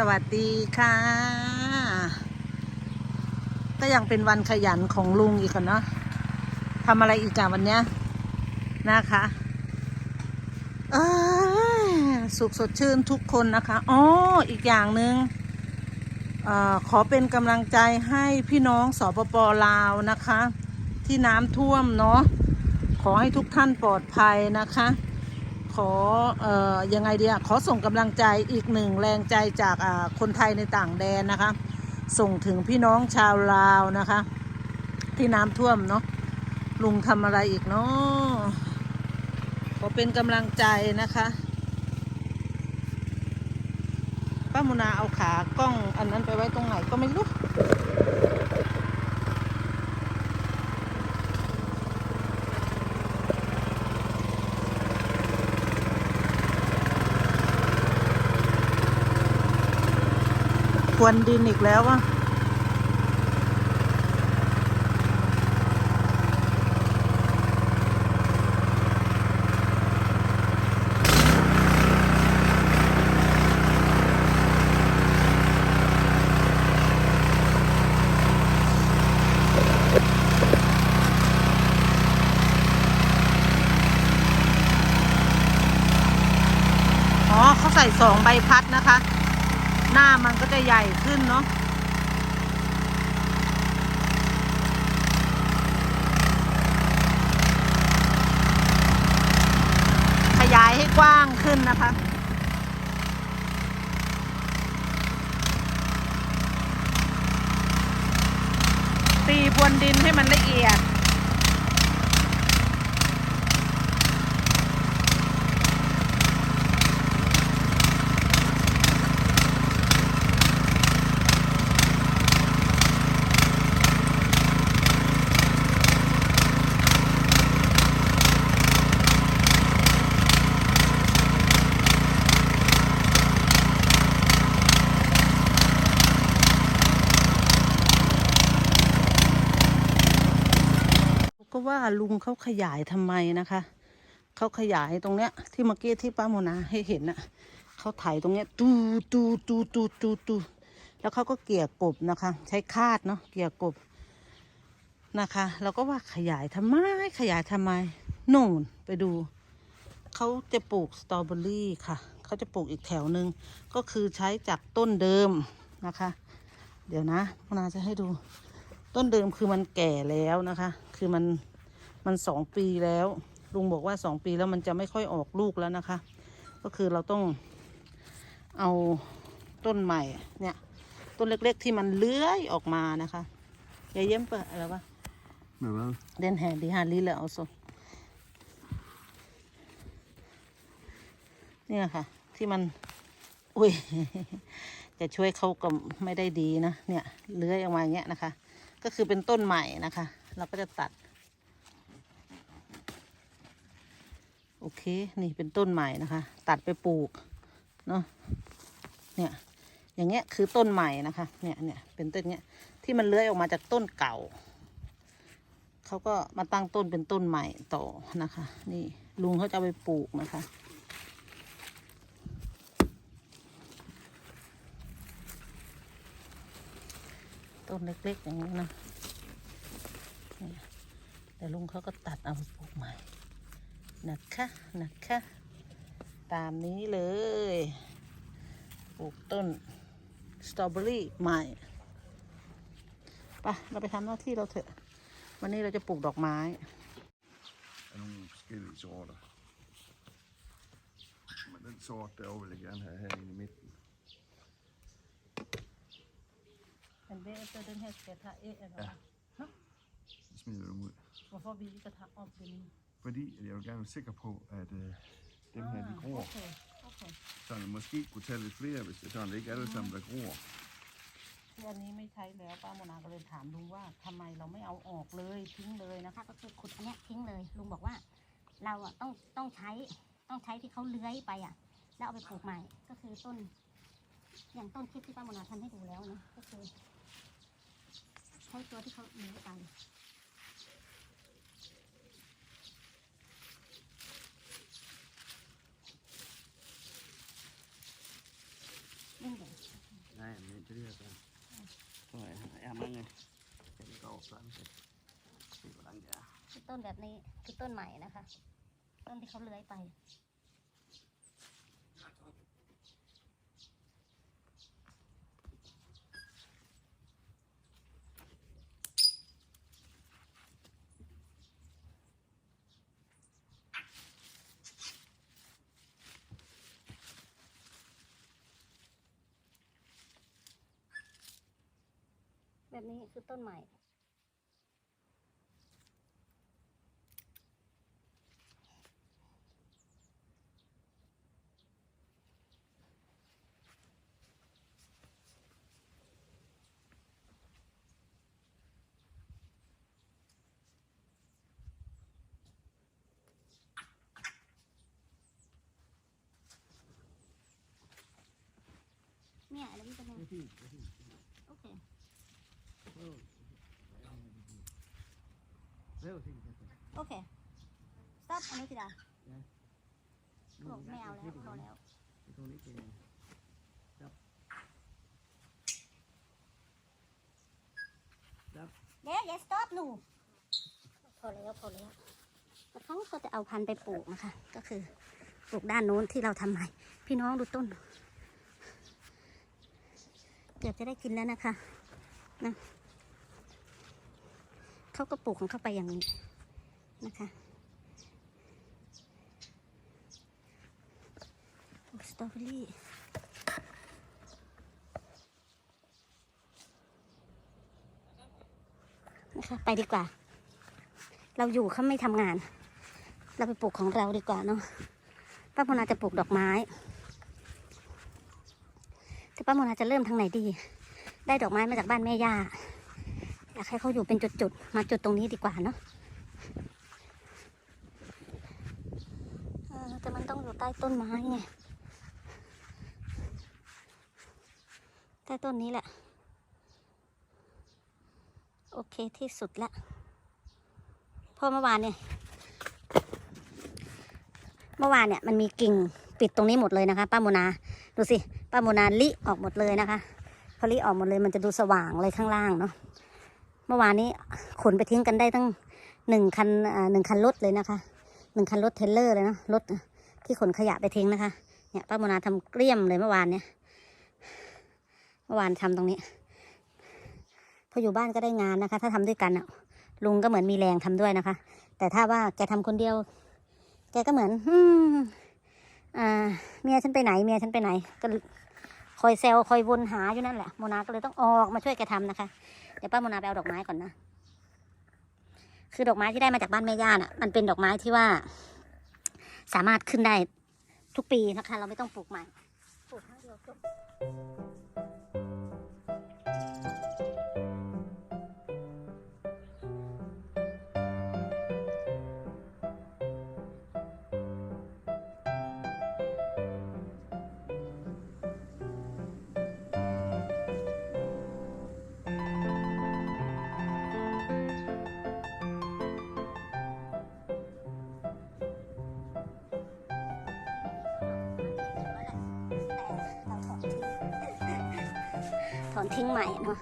สวัสดีค่ะ ก็ยังเป็นวันขยันของลุงอีกคนเนาะทำอะไรอีกอะวันเนี้ยนะคะเอ้ยสุขสดชื่นทุกคนนะคะอ๋ออีกอย่างหนึ่งอขอเป็นกำลังใจให้พี่น้องสปปลาวนะคะ ที่น้ำท่วมเนาะขอให้ทุกท่านปลอดภัยนะคะ ขอเอ่อยังไงดีอะขอส่งกำลังใจอีกหนึ่งแรงใจจากอ่าคนไทยในต่างแดนนะคะ ส่งถึงพี่น้องชาวลาวนะคะ ที่น้ำท่วมเนาะลุงทำอะไรอีกเนาะขอเป็นกำลังใจนะคะป้ามุนาเอาขากล้องอันนั้นไปไว้ตรงไหนก็ไม่รู้ ควนดินอีกแล้วอะอ๋อเขาใส่สองใบพัดนะคะ หน้ามันก็จะใหญ่ขึ้นเนาะขยายให้กว้างขึ้นนะคะตีพรวนดินให้มันละเอียด ก็ว่าลุงเขาขยายทำไมนะคะเขาขยายตรงเนี้ย ที่เมื่อกี้ที่ป้าโมนาให้เห็นน่ะเขาไถตรงเนี้ยตูตูตูตูตูตูแล้วเขาก็เกี่ยกบนะคะ ใช้คาดเนาะเกี่ยกบนะคะเราก็ว่าขยายทำไมขยายทำไมนู่นไปดูเขาจะปลูกสตรอเบอรี่ค่ะเขาจะปลูกอีกแถวหนึ่งก็คือใช้จากต้นเดิมนะคะ เดี๋ยวนะโมนาจะให้ดู ต้นเดิมคือมันแก่แล้วนะคะ คือมันมันสองปีแล้ว ลุงบอกว่าสองปีแล้วมันจะไม่ค่อยออกลูกแล้วนะคะ ก็คือเราต้องเอาต้นใหม่เนี่ย ต้นเล็กๆที่มันเลื้อยออกมานะคะยายเยี่ยมเปิดอะไรวะ Med hvad? Den her, de her lille også. เนี่ยค่ะ ที่มัน อุ้ย จะช่วยเขาก็ไม่ได้ดีนะ เนี่ย เลื้อยออกมาอย่างเงี้ยนะคะ ก็คือเป็นต้นใหม่นะคะ เราก็จะตัด โอเค นี่เป็นต้นใหม่นะคะ ตัดไปปลูก เนาะเนี่ยอย่างเงี้ยคือต้นใหม่นะคะ เนี่ยเนี่ยเป็นต้นเงี้ยที่มันเลื้อยออกมาจากต้นเก่า เขาก็มาตั้งต้นเป็นต้นใหม่ต่อนะคะ นี่ลุงเขาจะไปปลูกนะคะ ต้นเล็กๆอย่างนี้นะแต่ลุงเขาก็ตัดเอาไปปลูกใหม่นะคะนะคะ ตามนี้เลยปลูกต้นสตรอเบอรี่ใหม่ไปเราไปทำหน้าที่เราเถอะ วันนี้เราจะปลูกดอกไม้ Er nogle forskellige sorter. Men den sort derovre vil gjerne her i midten. Men bagefter den her skal tage af, eller Ja. hvad? Så smider vi dem ud. Hvorfor vi ikke tager op den? Fordi at jeg vil gerne være sikker på, at øh, dem her de gror. Okay, okay. Så jeg måske kunne tage lidt flere, hvis det er sådan, det ikke alle sammen, der gror. ที่อันนี้ไม่ใช้แล้วป้าโมนาก็เลยถามลุงว่าทำไมเราไม่เอาออกเลยทิ้งเลยนะคะ ก็คือขุดอันเนี้ยทิ้งเลย ลุงบอกว่า เราอะต้องต้องใช้ต้องใช้ที่เขาเลื้อยไปอะ แล้วเอาไปปลูกใหม่ ก็คือต้น อย่างต้นคลิปที่ป้าโมนาทำให้ดูแล้วนะก็คือ ใช้ตัวที่เขาเลื้อยไปเล่นเลย Nej, men inte det sen. Så är man nu. Den går fram sig. Se hvordan det er. คือต้นแบบนี้คือต้นใหม่นะคะ ต้นที่เขาเลื้อยไป แบบนี้คือต้นใหม่ เนี่ยแล้วมันจะไงโอเค Prøv at se det. โอเค stop อนุทิดา Ja. บอกไม่เอาแล้วพอแล้ว Jeg tror ikke, det er... Stop. Stop. เดี๋ยวเดี๋ยว stop หนูพอแล้วพอแล้วแล้วเขาก็จะเอาพันธุ์ไปปลูกนะคะ ก็คือปลูกด้านโน้นที่เราทำใหม่ พี่น้องดูต้น เกือบจะได้กินแล้วนะคะนะ เขาก็ปลูกของเขาไปอย่างนี้นะคะปลูกสตรอเบอรี่นะคะไปดีกว่า เราอยู่เขาไม่ทำงาน เราไปปลูกของเราดีกว่าเนาะป้าโมนาจะปลูกดอกไม้ แต่ป้าโมนาจะเริ่มทางไหนดี ได้ดอกไม้มาจากบ้านแม่ย่า อยากให้เขาอยู่เป็นจุดๆ มาจุดตรงนี้ดีกว่าเนาะแต่มันต้องอยู่ใต้ต้นไม้ไง ใต้ต้นนี้แหละ โอเคที่สุดละเพราะเมื่อวานเนี่ย เมื่อวานเนี่ยมันมีกิ่งปิดตรงนี้หมดเลยนะคะ ป้าโมนา ดูสิ ป้าโมนาลิออกหมดเลยนะคะพอลิออกหมดเลยมันจะดูสว่างเลยข้างล่างเนาะ เมื่อวานนี้ขนไปทิ้งกันได้ตั้งหนึ่งคันหนึ่งคันรถเลยนะคะหนึ่งคันรถเทรลเลอร์เลยนะรถที่ขนขยะไปทิ้งนะคะ เนี่ยป้าโมนาทำเกลี้ยมเลยเมื่อวานเนี่ยเมื่อวานทำตรงนี้พออยู่บ้านก็ได้งานนะคะ ถ้าทำด้วยกันอะลุงก็เหมือนมีแรงทำด้วยนะคะ แต่ถ้าว่าแกทำคนเดียว แกก็เหมือนอืมอ่าเมียฉันไปไหนเมียฉันไปไหนก็คอยเซลคอยวนหาอยู่นั่นแหละโมนาก็เลยต้องออกมาช่วยแกทำนะคะ เดี๋ยวป้าโมนาไปเอาดอกไม้ก่อนนะ คือดอกไม้ที่ได้มาจากบ้านแม่ย่าน่ะ มันเป็นดอกไม้ที่ว่า สามารถขึ้นได้ทุกปีนะคะ เราไม่ต้องปลูกใหม่ ปลูกครั้งเดียวจบ อนทิ้งใหม่เนาะ